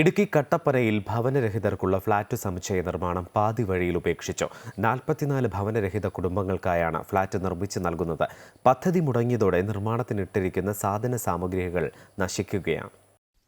ഇടുക്കി കട്ടപ്പനയിൽ ഭവനരഹിതർക്കുള്ള ഫ്ളാറ്റ് സമുച്ചയ നിർമ്മാണം പാതി വഴിയിൽ ഉപേക്ഷിച്ചു. നാൽപ്പത്തിനാല് ഭവനരഹിത കുടുംബങ്ങൾക്കായാണ് ഫ്ളാറ്റ് നിർമ്മിച്ചു നൽകുന്നത്. പദ്ധതി മുടങ്ങിയതോടെ നിർമ്മാണത്തിനിട്ടിരിക്കുന്ന സാധന സാമഗ്രികൾ നശിക്കുകയാണ്.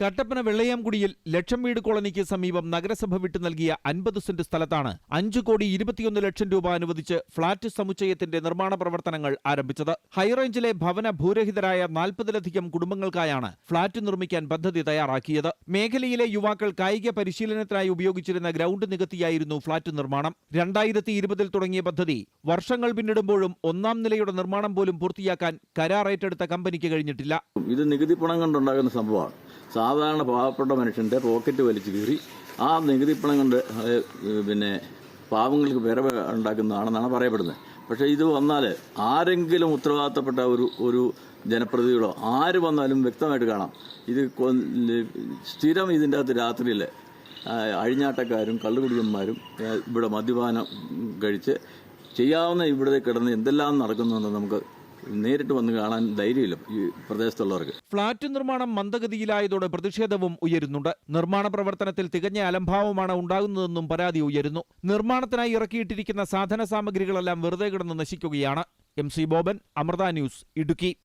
കട്ടപ്പന വെള്ളയാംകുടിയിൽ ലക്ഷം വീട് കോളനിക്ക് സമീപം നഗരസഭ വിട്ടു നൽകിയ അൻപത് സെന്റ് സ്ഥലത്താണ് അഞ്ചു കോടി ഇരുപത്തിയൊന്ന് ലക്ഷം രൂപ അനുവദിച്ച് ഫ്ളാറ്റ് സമുച്ചയത്തിന്റെ നിർമ്മാണ പ്രവർത്തനങ്ങൾ ആരംഭിച്ചത്. ഹൈറേഞ്ചിലെ ഭവന ഭൂരഹിതരായ നാൽപ്പതിലധികം കുടുംബങ്ങൾക്കായാണ് ഫ്ളാറ്റ് നിർമ്മിക്കാൻ പദ്ധതി തയ്യാറാക്കിയത്. മേഖലയിലെ യുവാക്കൾ കായിക പരിശീലനത്തിനായി ഉപയോഗിച്ചിരുന്ന ഗ്രൗണ്ട് നികത്തിയായിരുന്നു ഫ്ളാറ്റ് നിർമ്മാണം. രണ്ടായിരത്തി ഇരുപതിൽ തുടങ്ങിയ പദ്ധതി വർഷങ്ങൾ പിന്നിടുമ്പോഴും ഒന്നാം നിലയുടെ നിർമ്മാണം പോലും പൂർത്തിയാക്കാൻ കരാർ ഏറ്റെടുത്ത കമ്പനിക്ക് കഴിഞ്ഞിട്ടില്ല. ഇത് നികുതി പണം കൊണ്ടുണ്ടാകുന്ന സംഭവമാണ്. സാധാരണ പാവപ്പെട്ട മനുഷ്യന്റെ പോക്കറ്റ് വലിച്ചു കീറി ആ നികുതി പണം കൊണ്ട് പിന്നെ പാവങ്ങൾക്ക് വിരവ് ഉണ്ടാക്കുന്നതാണെന്നാണ് പറയപ്പെടുന്നത്. പക്ഷേ ഇത് വന്നാൽ ആരെങ്കിലും ഉത്തരവാദിത്തപ്പെട്ട ഒരു ഒരു ജനപ്രതിനിധികളോ ആര് വന്നാലും വ്യക്തമായിട്ട് കാണാം. ഇത് സ്ഥിരം ഇതിന്റെ അകത്ത് രാത്രിയിൽ അഴിഞ്ഞാട്ടക്കാരും കള്ളുകുടിയന്മാരും ഇവിടെ മദ്യപാനം കഴിച്ച് ചെയ്യാവുന്ന ഇവിടെ കിടന്ന് എന്തെല്ലാം നടക്കുന്നുണ്ടെന്ന് നമുക്ക് നേരിട്ട് വന്ന് കാണാൻ ധൈര്യമില്ല ഈ പ്രദേശത്തുള്ളവർക്ക്. ഫ്ളാറ്റ് നിർമ്മാണം മന്ദഗതിയിലായതോടെ പ്രതിഷേധവും ഉയരുന്നുണ്ട്. നിർമ്മാണ പ്രവർത്തനത്തിൽ തികഞ്ഞ അലംഭാവമാണ് ഉണ്ടാകുന്നതെന്നും പരാതി ഉയരുന്നു. നിർമ്മാണത്തിനായി ഇറക്കിയിട്ടിരിക്കുന്ന സാധന സാമഗ്രികളെല്ലാം വെറുതെ കിടന്ന് നശിക്കുകയാണ്. M C Boban Amrita news Idukki.